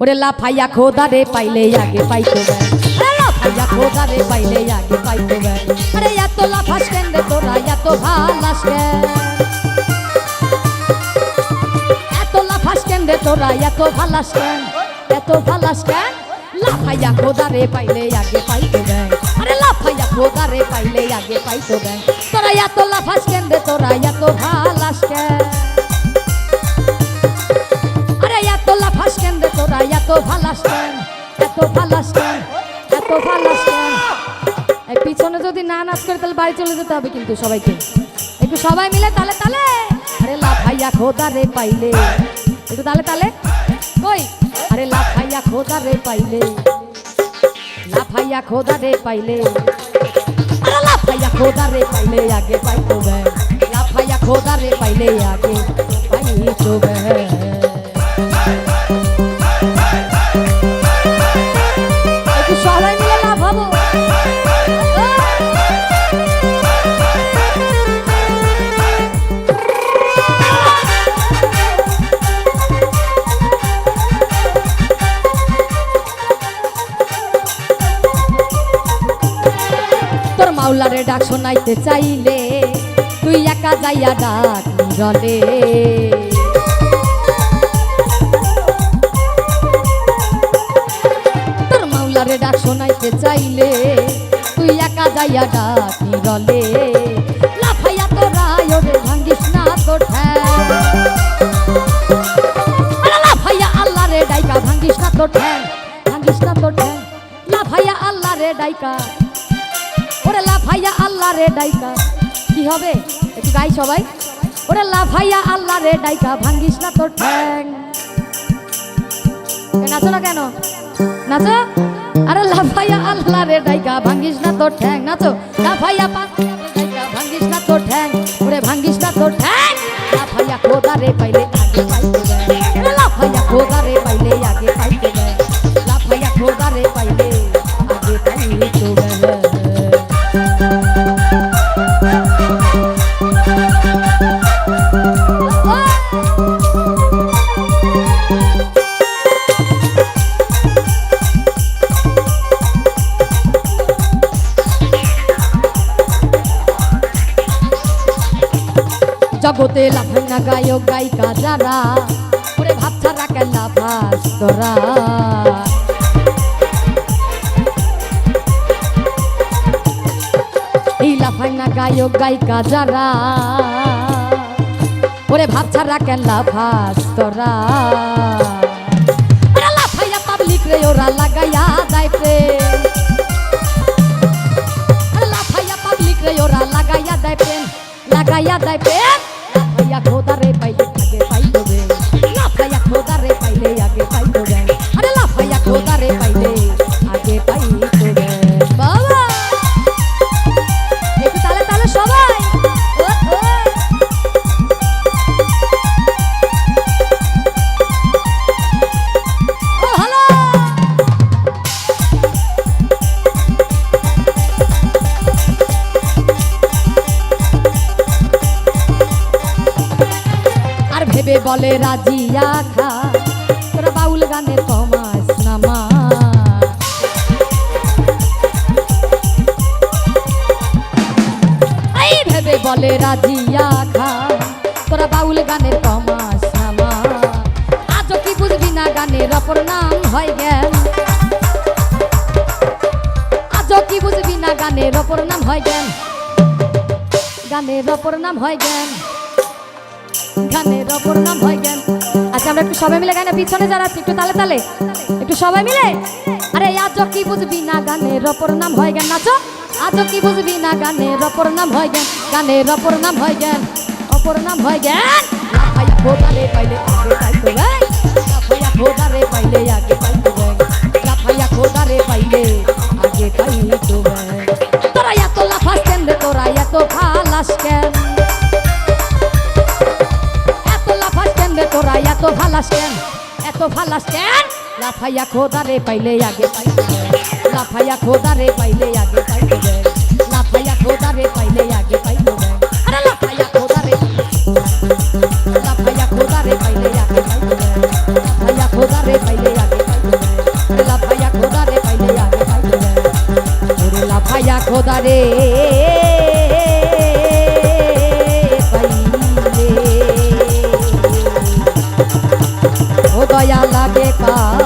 ওরে লাফাইয়া খোদা রে পাইলে আগে পাইতো লাফাইয়া খোদা রে পাইলে আগে পাইতো আরে এত লাফাস কেন রে তোরা? এত ভালাস কেন? এত লাফাস কেন রে তোরা? এত ভালাস কেন? এত ভালাস কেন? লাফাইয়া খোদা রে পাইলে আগে পাইতো আরে লাফাইয়া খোদা রে পাইলে আগে পাইতো তোরা এত লাফাস কেন রে তোরা? এত ভালাস কেন? রে এত ভালাস এত ভালাস এত ভালাস পিছনে যদি না নাচ করে, তাহলে বাড়ি চলে যেতে হবে কিন্তু সবাইকে। একটু সবাই মিলে তালে তালে। আরে লাফাইয়া খোদা রে পাইলে। একটু তালে তালে। কই? আরে লাফাইয়া খোদা রে পাইলে। লাফাইয়া খোদা রে পাইলে। আরে লাফাইয়া খোদা রে পাইলে, আগে পাইতো বে লাফাইয়া খোদা রে পাইলে, আগে তোর মাওলারে ডাক শোনাইতে চাইলে, তুই একা যাইয়া ডাক নিরলে তোর মাওলারে ডাক শোনাইতে চাইলে, তুই একা যাইয়া ডাক নিরলে লাফাইয়া তোরা ওরে ভাঙ্গিস না তোর লাফাইয়া আল্লাহ ডাইকা ভাঙ্গিস না তোর ঠ্যাং, ভাঙ্গিস না তোর ঠ্যাং। লাফাইয়া আল্লাহ রে ডাইকা ওরে লাফাইয়া আল্লাহ রে ডাইকা। কি হবে? একটু গাই সবাই। ওরে লাফাইয়া আল্লাহ রে ডাইকা, ভাঙ্গিস না তোর ঠ্যাং। নাচো না কেন? নাচো? আরে লাফাইয়া আল্লাহ রে ডাইকা, ভাঙ্গিস না তোর ঠ্যাং। নাচো? লাফাইয়া ভাঙ্গিস না তোর ঠ্যাং। ওরে ভাঙ্গিস না তোর ঠ্যাং। জগতে লাফাঙ্গা গায়ক, গায়িকা যারা, ওরে ভাব ছাড়া কেন লাফাস তোরা। এই লাফাঙ্গা গায়ক, গায়িকা যারা, ওরে ভাব ছাড়া কেন লাফাস তোরা। লাফাইয়া পাবলিক রে ওরা লাগাইয়া বলে রাজিয়া খা তোরা বাউল গানের কমাস নামা বলে রাজিয়া খা তোরা বাউল গানে কমাস নামা আজও কি বুঝবি না গানের অপর নাম হয় জ্ঞান? আজও কি বুঝবি না গানের অপর নাম হয় জ্ঞান? গানের অপর নাম হয় জ্ঞান। গানের অপর নাম হয় জ্ঞান। আচ্ছা আমরা একটু সবাই মিলে গানে পিছনে যারা আছি, একটু তালে তালে। একটু সবাই মিলে? আরে আজ কি বুঝবি না গানের অপর নাম হয় জ্ঞান? নাচো। আজ কি বুঝবি না গানের অপর নাম হয় জ্ঞান? গানের অপর নাম হয় জ্ঞান। অপর নাম হয় জ্ঞান। লাফাইয়া পাইলে আগে পাইতো লাফাইয়া পাইলে আগে পাইতো। সামনে তোরা এত ভালাস কেন এত ভালাস কেন লাফাইয়া খোদারে পাইলে আগে পাই লাফাইয়া খোদারে পাইলে আগে পাইলে লাফাইয়া খোদারে পাইলে আগে পাইলে আরে লাফাইয়া খোদারে লাফাইয়া খোদারে পাইলে আগে পাইলে লাফাইয়া খোদারে পাইলে আগে পাইলে লাফাইয়া খোদারে পাইলে আগে পাইলে লাফাইয়া খোদারে মায়া লাগে পা